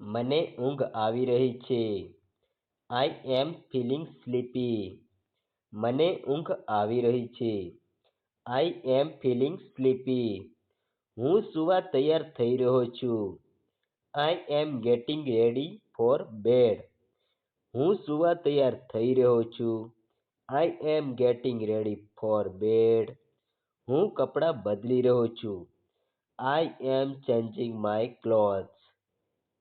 મને ઊંઘ આવી રહી છે. આઈ એમ ફિલિંગ સ્લીપી મને ઊંઘ આવી રહી છે. આઈ એમ ફિલિંગ સ્લીપી હું સુવા તૈયાર થઈ રહ્યો છું. I am getting ready for bed હું સુવા તૈયાર થઈ રહ્યો છું. I am getting ready for bed હું કપડાં બદલી રહ્યો છું. I am changing my clothes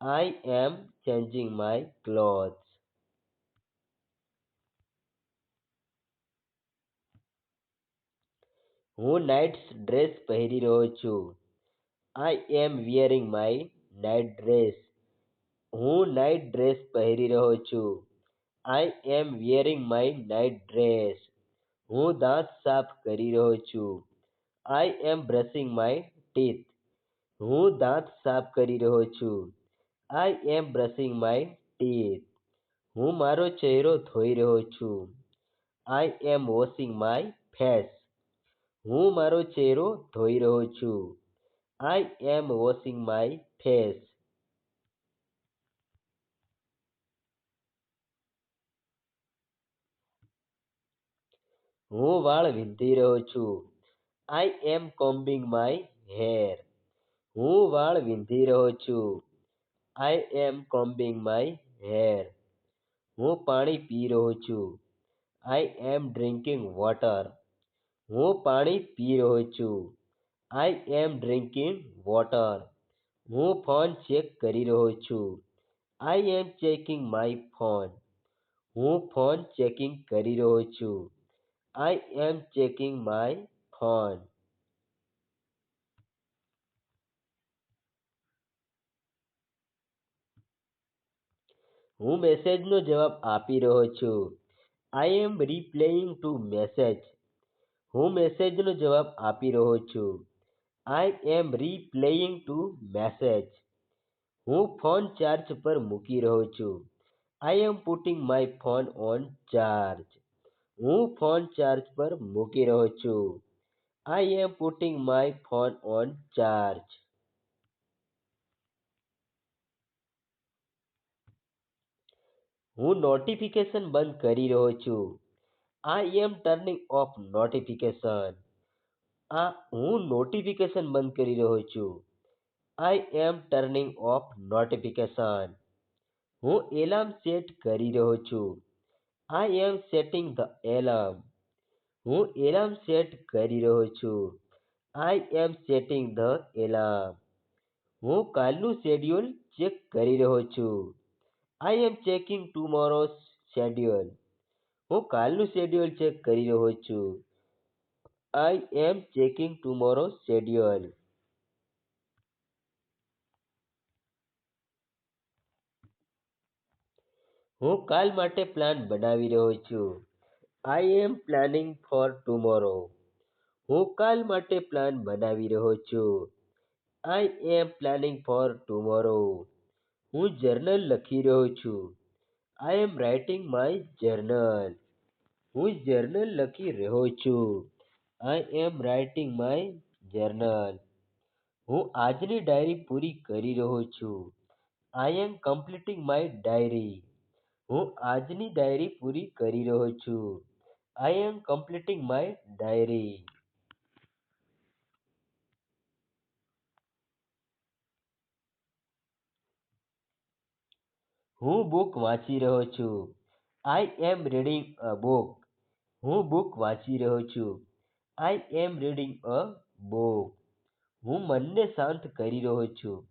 I am changing my clothes હું નાઇટ્સ ડ્રેસ પહેરી રહ્યો છું. I am wearing my night dress હું નાઇટ ડ્રેસ પહેરી રહ્યો છું. I am wearing my night dress હું દાંત સાફ કરી રહ્યો છું. I am brushing my teeth હું દાંત સાફ કરી રહ્યો છું. I am brushing my teeth હું મારો ચહેરો ધોઈ રહ્યો છું. I am washing my face હું મારો ચહેરો ધોઈ રહ્યો છું. I am washing my face હું વાળ વીંધી રહ્યો છું. I am combing my hair હું વાળ વીંધી રહ્યો છું. I am combing my hair હું પાણી પી રહ્યો છું. આઈ એમ ડ્રિંકિંગ વોટર હું પાણી પી રહ્યો છું. આઈ એમ ડ્રિંકિંગ વોટર હું ફોન ચેક કરી રહ્યો છું. I am checking my phone હું ફોન ચેકિંગ કરી રહ્યો છું. I am checking my phone હું મેસેજનો જવાબ આપી રહ્યો છું. આઈ એમ રિપ્લેઇંગ ટુ મેસેજ હું મેસેજનો જવાબ આપી રહ્યો છું. I am replying to message હું ફોન ચાર્જ પર મૂકી રહ્યો છું. I am putting my phone on charge હું ફોન ચાર્જ પર મૂકી રહ્યો છું. I am putting my phone on charge હું નોટિફિકેશન બંધ કરી રહ્યો છું. I am turning off notification આ હું નોટિફિકેશન બંધ કરી રહ્યો છું. I am turning off notification હું એલાર્મ સેટ કરી રહ્યો છું. I am setting the alarm હું એલાર્મ સેટ કરી રહ્યો છું. I am setting the alarm હું કાલનું શેડ્યુલ ચેક કરી રહ્યો છું. આઈ એમ ચેકિંગ ટુમોરોઝ શેડ્યુઅલ હું કાલનું શેડ્યુલ ચેક કરી રહ્યો છું. આઈ એમ ચેકિંગ ટુમોરોઝ શેડ્યુઅલ હું કાલ માટે પ્લાન બનાવી રહ્યો છું. I am planning for tomorrow હું કાલ માટે પ્લાન બનાવી રહ્યો છું. I am planning for tomorrow હું જર્નલ લખી રહ્યો છું. I am writing my journal હું જર્નલ લખી રહ્યો છું. I am writing my journal હું આજની ડાયરી પૂરી કરી રહ્યો છું. I am completing my diary હું આજની ડાયરી પૂરી કરી રહ્યો છું. I am completing my diary હું બુક વાંચી રહ્યો છું. I am reading a book હું બુક વાંચી રહ્યો છું. આઈ એમ રીડિંગ અ બુક હું મનને શાંત કરી રહ્યો છું.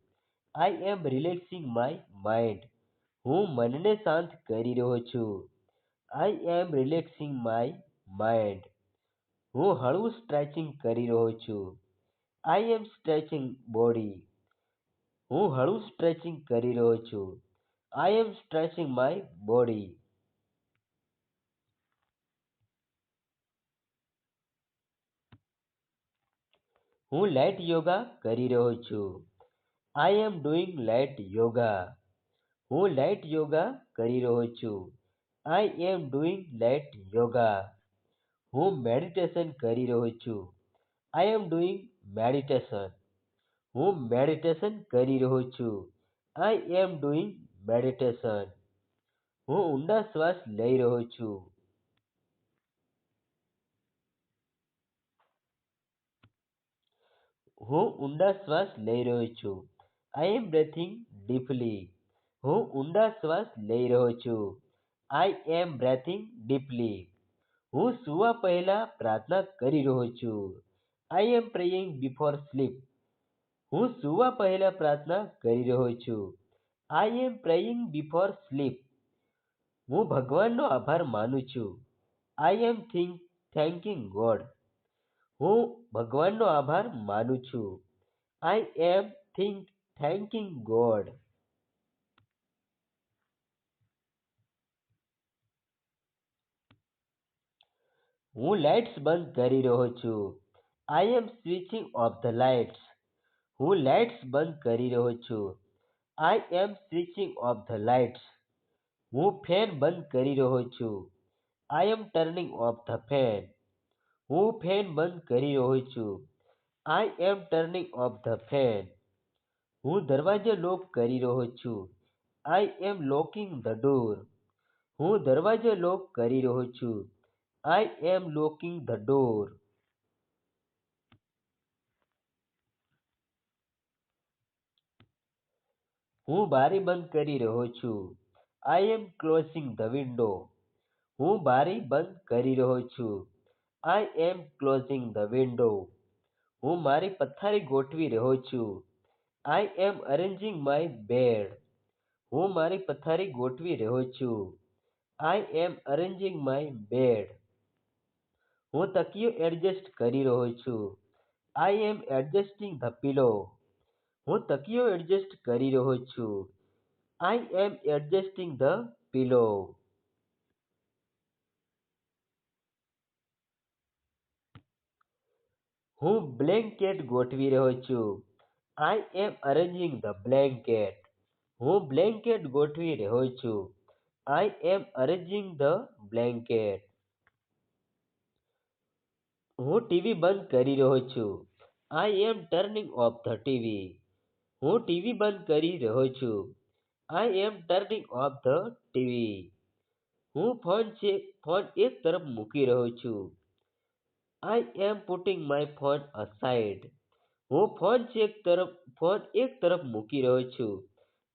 I am relaxing my mind હું મનને શાંત કરી રહ્યો છું. I am relaxing my mind હું હળવું સ્ટ્રેચિંગ કરી રહ્યો છું. આઈ એમ સ્ટ્રેચિંગ બોડી હું હળવું સ્ટ્રેચિંગ કરી રહ્યો છું. I am stretching my body હું લાઇટ યોગા કરી રહ્યો છું. I am doing light yoga હું લાઇટ યોગા કરી રહ્યો છું. I am doing light yoga હું મેડિટેશન કરી રહ્યો છું. આઈ એમ ડુઈંગ મેડિટેશન હું મેડિટેશન કરી રહ્યો છું. I am doing meditation. હું ઊંડા શ્વાસ લઈ રહ્યો છું. હું ઊંડા શ્વાસ લઈ રહ્યો છું. આઈ એમ બ્રેથિંગ ડીપલી હું ઊંડા શ્વાસ લઈ રહ્યો છું. આઈ એમ બ્રેથિંગ ડીપલી હું સુવા પહેલા પ્રાર્થના કરી રહ્યો છું. I am praying before sleep હું સુવા પહેલા પ્રાર્થના કરી રહ્યો છું. I am praying before sleep હું ભગવાનનો આભાર માનું છું. આઈ એમ થિંક થેન્કિંગ ગોડ હું ભગવાનનો આભાર માનું છું. I am think thanking God હું લાઇટ્સ બંધ કરી રહ્યો છું. I am switching off the lights હું લાઇટ્સ બંધ કરી રહ્યો છું. I am switching off the lights હું ફેન બંધ કરી રહ્યો છું. I am turning off the fan હું ફેન બંધ કરી રહ્યો છું. I am turning off the fan હું દરવાજો લોક કરી રહ્યો છું. I am locking the door હું દરવાજો લોક કરી રહ્યો છું. I am locking the door હું બારી બંધ કરી રહ્યો છું. I am closing the window હું બારી બંધ કરી રહ્યો છું. I am closing the window હું મારી પથારી ગોઠવી રહ્યો છું. I am arranging my bed હું મારી પથારી ગોઠવી રહ્યો છું. I am arranging my bed હું તકિયો એડજસ્ટ કરી રહ્યો છું. I am adjusting the pillow હું તકિયો એડજસ્ટ કરી રહ્યો છું. I am adjusting the pillow હું બ્લેન્કેટ ગોઠવી રહ્યો છું. I am arranging the blanket હું બ્લેન્કેટ ગોઠવી રહ્યો છું. I am arranging the blanket હું ટીવી બંધ કરી રહ્યો છું. I am turning off the TV હું ટીવી બંધ કરી રહ્યો છું. I am turning off the TV હું ફોન છે, ફોન એક તરફ મૂકી રહ્યો છું. I am putting my phone aside હું ફોન ચેક તરફ, ફોન એક તરફ મૂકી રહ્યો છું.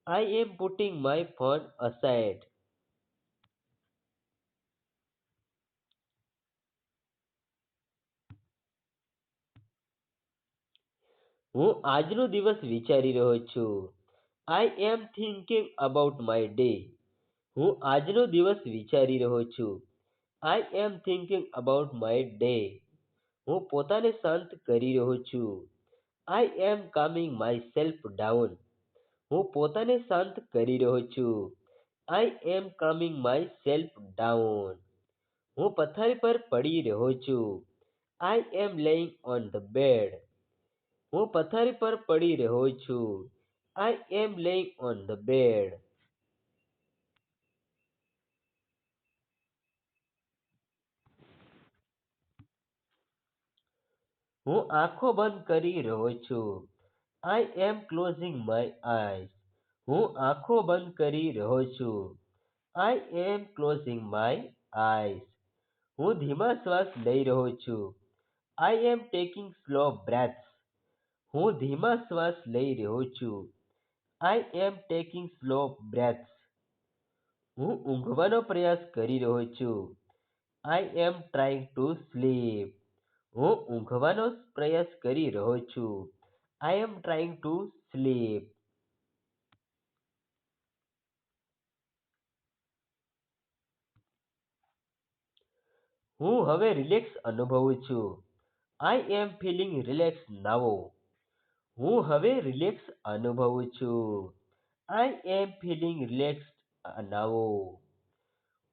I am putting my phone aside હું આજનો દિવસ વિચારી રહ્યો છું. I am thinking about my day હું આજનો દિવસ વિચારી રહ્યો છું. I am thinking about my day હું પોતાને શાંત કરી રહ્યો છું. I am calming myself down હું પોતાને શાંત કરી રહ્યો છું. I am calming myself down હું પથારી પર પડી રહ્યો છું. I am laying on the bed હું પથારી પર પડી રહ્યો છું. I am laying on the bed હું આંખો બંધ કરી રહ્યો છું. I am closing my eyes હું આંખો બંધ કરી રહ્યો છું. I am closing my eyes હું ધીમા શ્વાસ લઈ રહ્યો છું. I am taking slow breaths હું ધીમા શ્વાસ લઈ રહ્યો છું. I am taking slow breaths હું ઊંઘવાનો પ્રયાસ કરી રહ્યો છું. I am trying to sleep હું ઊંઘવાનો પ્રયાસ કરી રહ્યો છું. I am trying to sleep હું હવે રિલેક્સ અનુભવું છું. આઈ એમ ફીલિંગ રિલેક્સ નાવો હું હવે રિલેક્સ અનુભવું છું. I am feeling relax now.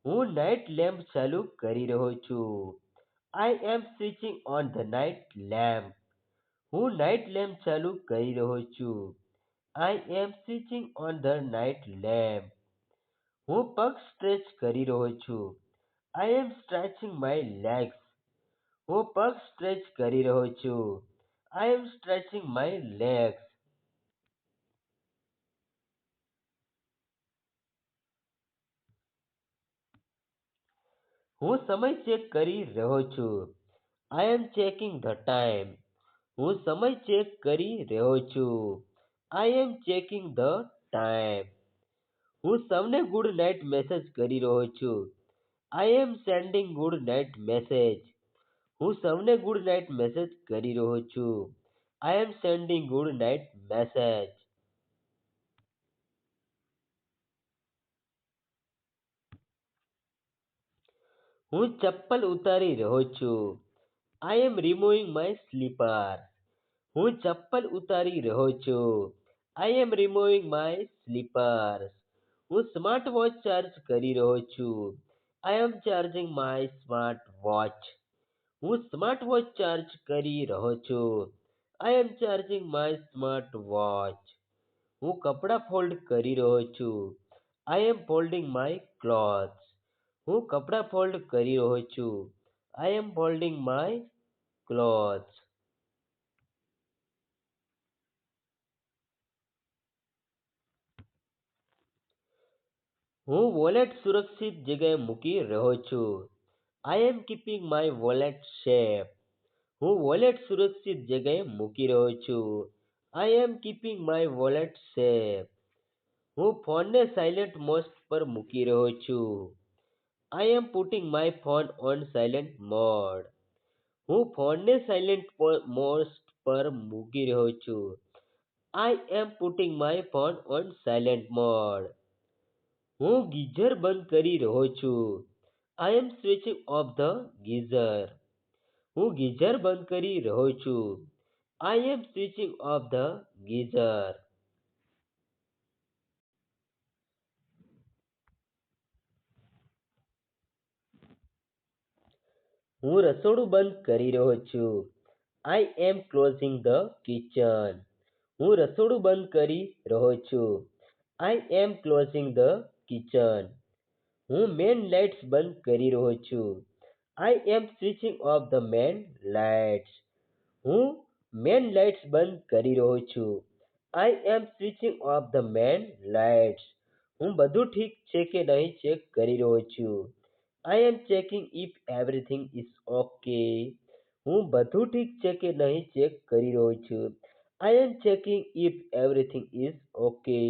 હું નાઇટ લેમ્પ ચાલુ કરી રહ્યો છું. I am switching on the night lamp હું નાઇટ લેમ્પ ચાલુ કરી રહ્યો છું. I am switching on the night lamp હું પગ સ્ટ્રેચ કરી રહ્યો છું. I am stretching my legs હું પગ સ્ટ્રેચ કરી રહ્યો છું. I am stretching my legs. હું સમય ચેક કરી રહ્યો છું. I am checking the time હું સમય ચેક કરી રહ્યો છું. I am checking the time હું સૌને ગુડ નાઇટ મેસેજ કરી રહ્યો છું. I am sending good night message હું સૌને ગુડ નાઇટ મેસેજ કરી રહ્યો છું. I am sending good night message હું ચપ્પલ ઉતારી રહ્યો છું. I am removing my slipper હું ચપ્પલ ઉતારી રહ્યો છું. I am removing my slippers હું સ્માર્ટ વોચ ચાર્જ કરી રહ્યો છું. I am charging my smart watch હું સ્માર્ટ વોચ ચાર્જ કરી રહ્યો છું. I am charging my smart watch હું કપડાં ફોલ્ડ કરી રહ્યો છું. I am folding my clothes હું કપડાં ફોલ્ડ કરી રહ્યો છું. I am folding my clothes હું વોલેટ સુરક્ષિત જગ્યાએ મૂકી રહ્યો છું. I am keeping my wallet safe હું વોલેટ સુરક્ષિત જગ્યાએ મૂકી રહ્યો છું. I am keeping my wallet safe હું ફોનને સાયલેન્ટ મોડ પર મૂકી રહ્યો છું. I am putting my phone on silent mode હું ફોનને સાયલેન્ટ મોડ પર મૂકી રહ્યો છું. I am putting my phone on silent mode હું ગીઝર બંધ કરી રહ્યો છું. I am switching off the geyser હું ગીઝર બંધ કરી રહ્યો છું. I am switching off the geyser હું રસોડું બંધ કરી રહ્યો છું. I am closing the kitchen હું રસોડું બંધ કરી રહ્યો છું. I am closing the kitchen હું મેન લાઇટ્સ બંધ કરી રહ્યો છું. I am switching off the main lights હું મેન લાઇટ્સ બંધ કરી રહ્યો છું. I am switching off the main lights હું બધું ઠીક છે કે નહીં ચેક કરી રહ્યો છું. I am checking if everything is okay હું બધું ઠીક છે કે નહીં ચેક કરી રહ્યો છું. I am checking if everything is okay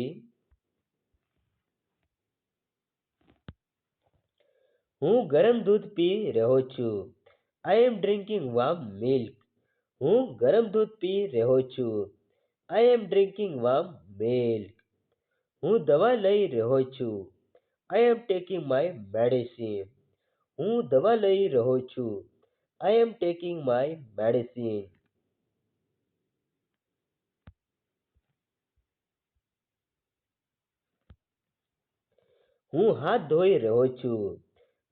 હું ગરમ દૂધ પી રહ્યો છું. આઈ એમ ડ્રિંકિંગ વામ મિલ્ક હું ગરમ દૂધ પી રહ્યો છું. આઈ એમ ડ્રિંકિંગ વામ મિલ્ક હું દવા લઈ રહ્યો છું. I am taking my medicine હું દવા લઈ રહ્યો છું. I am taking my medicine હું હાથ ધોઈ રહ્યો છું.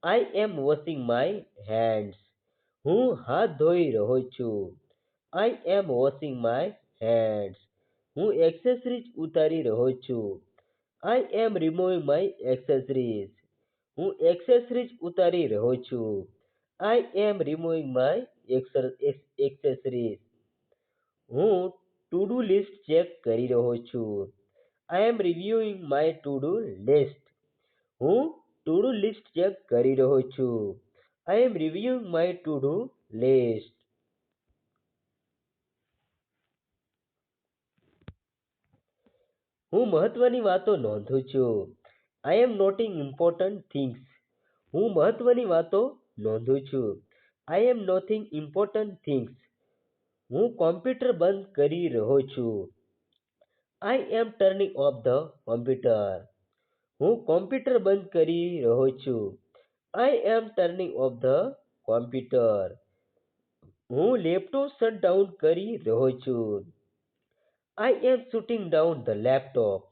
I am washing my hands હું હાથ ધોઈ રહ્યો છું. I am washing my hands હું એક્સેસરીઝ ઉતારી રહ્યો છું. I am removing my accessories હું એક્સેસરીઝ ઉતારી રહ્યો છું. I am removing my accessories હું ટુ ડુ લિસ્ટ ચેક કરી રહ્યો છું. I am reviewing my to do list હું ટુ ડુ લિસ્ટ ચેક કરી રહ્યો છું. I am reviewing my to do list હું મહત્વની વાતો નોંધું છું. I am noting important things હું મહત્વની વાતો નોંધું છું. I am nothing important things હું કોમ્પ્યુટર બંધ કરી રહ્યો છું. I am turning off the computer હું કોમ્પ્યુટર બંધ કરી રહ્યો છું. I am turning off the computer હું લેપટોપ શટ ડાઉન કરી રહ્યો છું. I am shooting down the laptop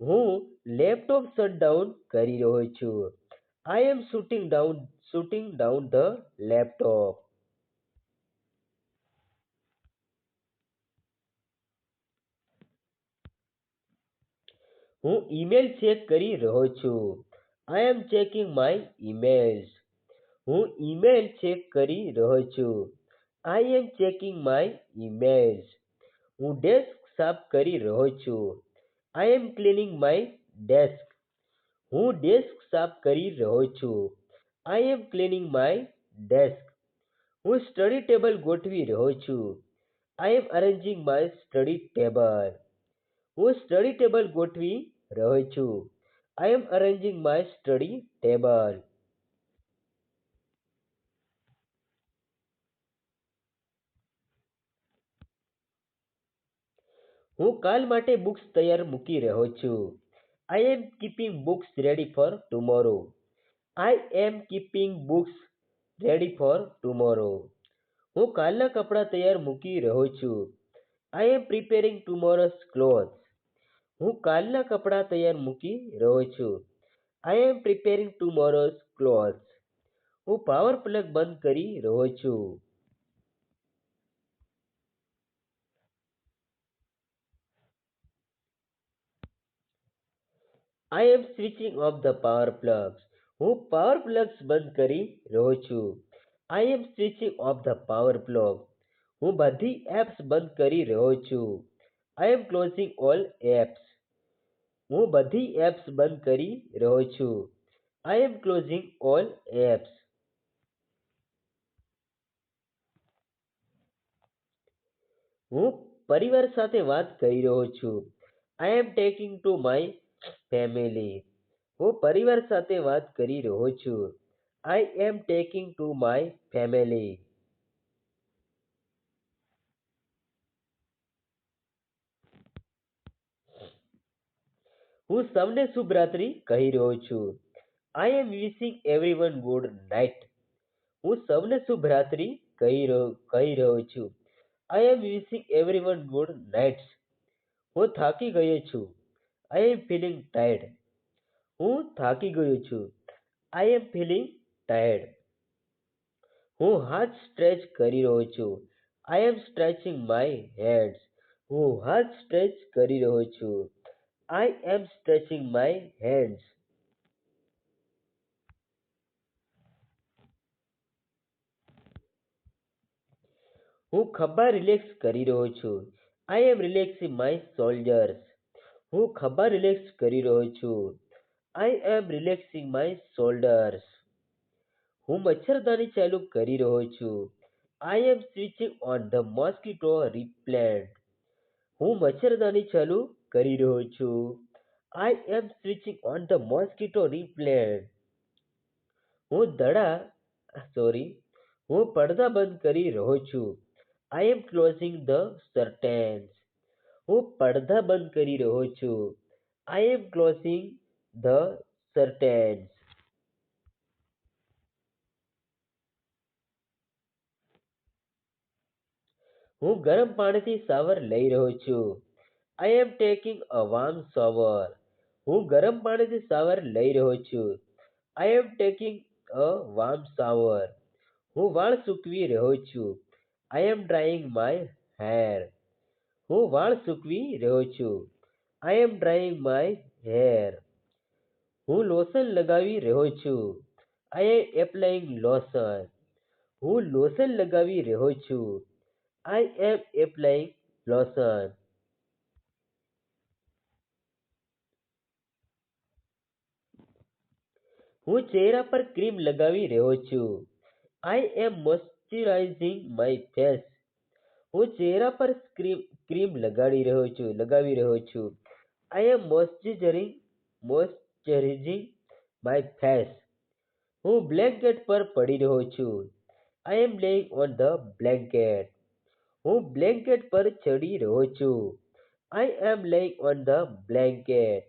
હું લેપટોપ શટ ડાઉન કરી રહ્યો છું. I am shooting down shooting down the laptop હું ઈમેલ ચેક કરી રહ્યો છું. I am checking my emails હું ઈમેલ ચેક કરી રહ્યો છું. I am checking my emails હું ડેસ્ક સાફ કરી રહ્યો છું. I am cleaning my desk હું ડેસ્ક સાફ કરી રહ્યો છું. I am cleaning my desk હું સ્ટડી ટેબલ ગોઠવી રહ્યો છું. I am arranging my study table હું સ્ટડી ટેબલ ગોઠવી રહ્યો છું. I am arranging my study table હું કાલ માટે બુક્સ તૈયાર મૂકી રહ્યો છું. I am keeping books ready for tomorrow I am keeping books ready for tomorrow હું કાલના કપડાં તૈયાર મૂકી રહ્યો છું. આઈ એમ પ્રિપેરિંગ ટુમોરોસ ક્લોથ્સ હું કાલના કપડાં તૈયાર મૂકી રહ્યો છું. I am preparing tomorrow's clothes હું પાવર પ્લગ બંધ કરી રહ્યો છું. I am switching off the power plugs હું પાવર પ્લગ્સ બંધ કરી રહ્યો છું. I am switching off the power plug હું બધી એપ્સ બંધ કરી રહ્યો છું. I am closing all apps હું બધી એપ્સ બંધ કરી રહ્યો છું. I am closing all apps હું પરિવાર સાથે વાત કરી રહ્યો છું. I am taking to my family હું પરિવાર સાથે વાત કરી રહ્યો છું. I am taking to my family હું સૌને શુભ રાત્રિ કહી રહ્યો છું. I am wishing everyone good night હું સૌને શુભ રાત્રિ કહી રહ્યો કહી રહ્યો છું. I am wishing everyone good nights હું થાકી ગયો છું. આઈ એમ ફિલિંગ ટાયર્ડ હું થાકી ગયો છું. આઈ એમ ફિલિંગ ટાયર્ડ હું હાથ સ્ટ્રેચ કરી રહ્યો છું. I am stretching my hands હું હાથ સ્ટ્રેચ કરી રહ્યો છું. I am stretching my hands. હું ખભા રિલેક્સ કરી રહ્યો છું. I am relaxing my shoulders હું ખભા રિલેક્સ કરી રહ્યો છું. I am relaxing my shoulders હું મચ્છરદાની ચાલુ કરી રહ્યો છું. I am switching on the mosquito repellent હું મચ્છરદાની ચાલુ કરી રહ્યો છું. I am switching on the mosquito repellent હું દડા સોરી હું પડદા બંધ કરી રહ્યો છું. આઈ એમ ક્લોઝિંગ ધ સર્ટેન્સ હું પડદા બંધ કરી રહ્યો છું. આઈ એમ ક્લોઝિંગ ધ સર્ટેન્સ હું ગરમ પાણીથી શાવર લઈ રહ્યો છું. I am taking a warm shower હું ગરમ પાણીથી શાવર લઈ રહ્યો છું. I am taking a warm shower હું વાળ સૂકવી રહ્યો છું. આઈ એમ ડ્રાઈંગ માય હેર હું વાળ સૂકવી રહ્યો છું. I am drying my hair હું લોશન લગાવી રહ્યો છું. આઈ એમ એપ્લાઇંગ લોશન હું લોશન લગાવી રહ્યો છું. આઈ એમ એપ્લાઇંગ લોશન હું ચહેરા પર ક્રીમ લગાવી રહ્યો છું. I am moisturising my face હું ચહેરા પર ક્રીમ ક્રીમ લગાડી રહ્યો છું, લગાવી રહ્યો છું. I am moisturising moisturising my face હું બ્લેન્કેટ પર પડી રહ્યો છું. I am laying on the blanket હું બ્લેન્કેટ પર ચડી રહ્યો છું. I am laying on the blanket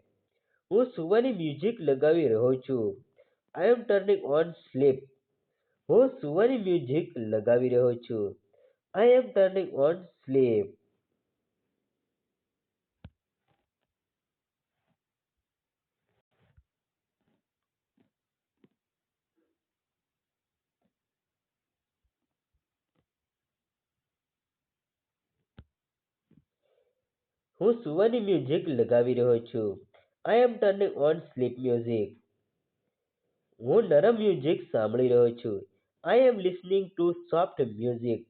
હું સુવાની મ્યુઝિક લગાવી રહ્યો છું. I am turning on sleep હું સુવાની મ્યુઝિક લગાવી રહ્યો છું. I am turning on sleep હું સુવાની મ્યુઝિક લગાવી રહ્યો છું. I am turning on sleep music હું નરમ મ્યુઝિક સાંભળી રહ્યો છું. I am listening to soft music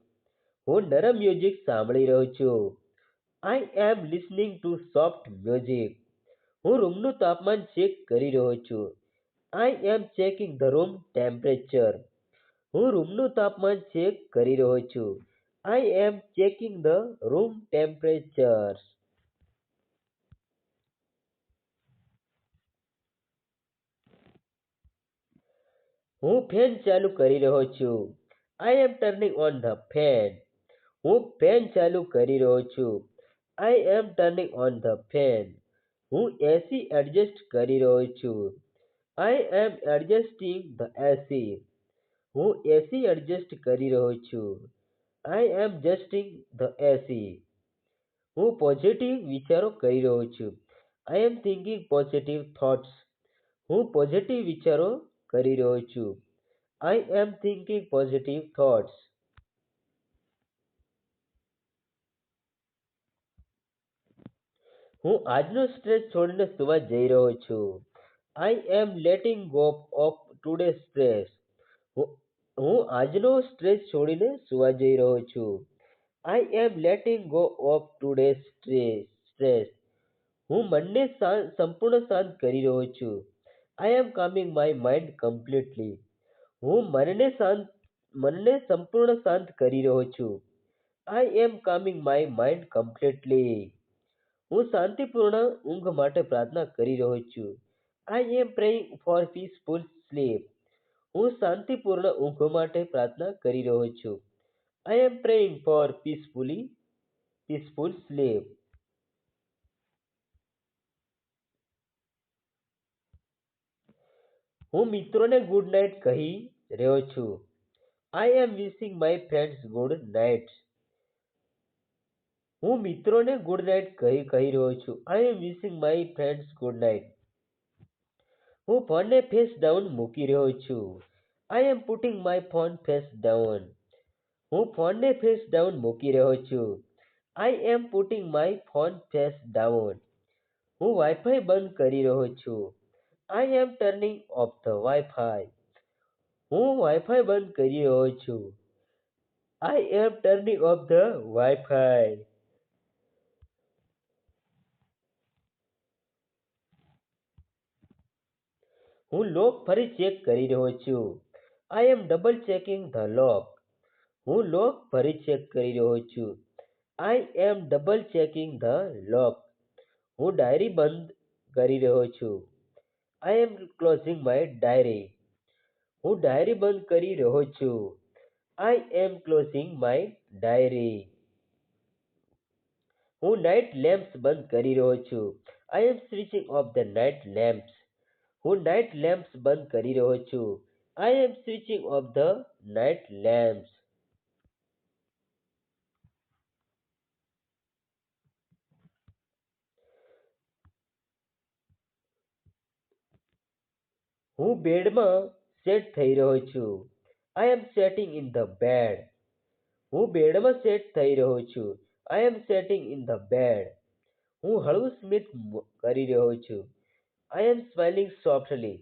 હું નરમ મ્યુઝિક સાંભળી રહ્યો છું. I am listening to soft music હું રૂમનું તાપમાન ચેક કરી રહ્યો છું. I am checking the room temperature હું રૂમનું તાપમાન ચેક કરી રહ્યો છું. I am checking the room temperature હું ફેન ચાલુ કરી રહ્યો છું. I am turning on the fan હું ફેન ચાલુ કરી રહ્યો છું. I am turning on the fan હું એસી એડજસ્ટ કરી રહ્યો છું. આઈ એમ એડજસ્ટિંગ ધ એસી હું એસી એડજસ્ટ કરી રહ્યો છું. આઈ એમ જસ્ટિંગ ધ એસી હું પોઝિટિવ વિચારો કરી રહ્યો છું. I am thinking positive thoughts હું પોઝિટિવ વિચારો કરી રહ્યો છું. I am thinking positive thoughts હું આજનો સ્ટ્રેસ છોડીને સુવા જઈ રહ્યો છું. I am letting go of today stress હું આજનો સ્ટ્રેસ છોડીને સુવા જઈ રહ્યો છું. I am letting go of today stress stress હું મનને સંપૂર્ણ શાંત કરી રહ્યો છું. I am calming my mind completely હું મનને શાંત, મનને સંપૂર્ણ શાંત કરી રહ્યો છું. I am calming my mind completely હું શાંતિપૂર્ણ ઊંઘ માટે પ્રાર્થના કરી રહ્યો છું. I am praying for peaceful sleep હું શાંતિપૂર્ણ ઊંઘ માટે પ્રાર્થના કરી રહ્યો છું. I am praying for peacefully peaceful sleep હું મિત્રોને ગુડ નાઇટ કહી રહ્યો છું. I am wishing my friends good night હું મિત્રોને ગુડ નાઇટ કહી કહી રહ્યો છું. I am wishing my friends good night હું ફોનને ફેસ ડાઉન મૂકી રહ્યો છું. I am putting my phone face down હું ફોનને ફેસ ડાઉન મૂકી રહ્યો છું. આઈ એમ putting my phone face down હું વાઈફાઈ બંધ કરી રહ્યો છું. I am turning off the wifi હું વાઈફાઈ બંધ કરી રહ્યો છું. I am turning off the wifi હું લોક ફરી ચેક કરી રહ્યો છું. I am double checking the lock હું લોક ફરી ચેક કરી રહ્યો છું. I am double checking the lock હું ડાયરી બંધ કરી રહ્યો છું. I am closing my diary હું ડાયરી બંધ કરી રહ્યો છું. I am closing my diary હું નાઇટ લેમ્પ્સ બંધ કરી રહ્યો છું. I am switching off the night lamps હું નાઇટ લેમ્પ્સ બંધ કરી રહ્યો છું. I am switching off the night lamps હું બેડમાં સેટ થઈ રહ્યો છું. I am setting in the bed હું બેડમાં સેટ થઈ રહ્યો છું. I am setting in the bed હું હળવું સ્મિત કરી રહ્યો છું. આઈ એમ સ્માઇલિંગ સોફ્ટલી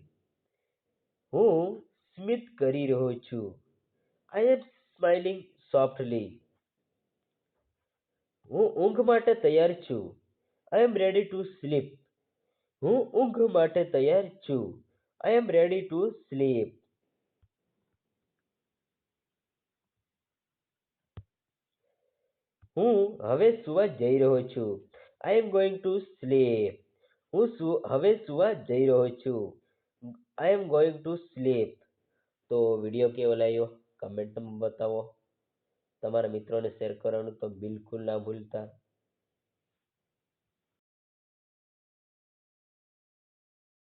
હું સ્મિત કરી રહ્યો છું. આઈ એમ સ્માઇલિંગ સોફ્ટલી હું ઊંઘ માટે તૈયાર છું. I am ready to sleep હું ઊંઘ માટે તૈયાર છું. I am ready to sleep હું હવે સુવા જઈ રહ્યો છું. I am going to sleep હું હવે સુવા જઈ રહ્યો છું. I am going to sleep તો વીડિયો કેવો લાગ્યો? કમેન્ટમાં બતાવો. તમારા મિત્રોને શેર કરવાનું તો બિલકુલ ના ભૂલતા.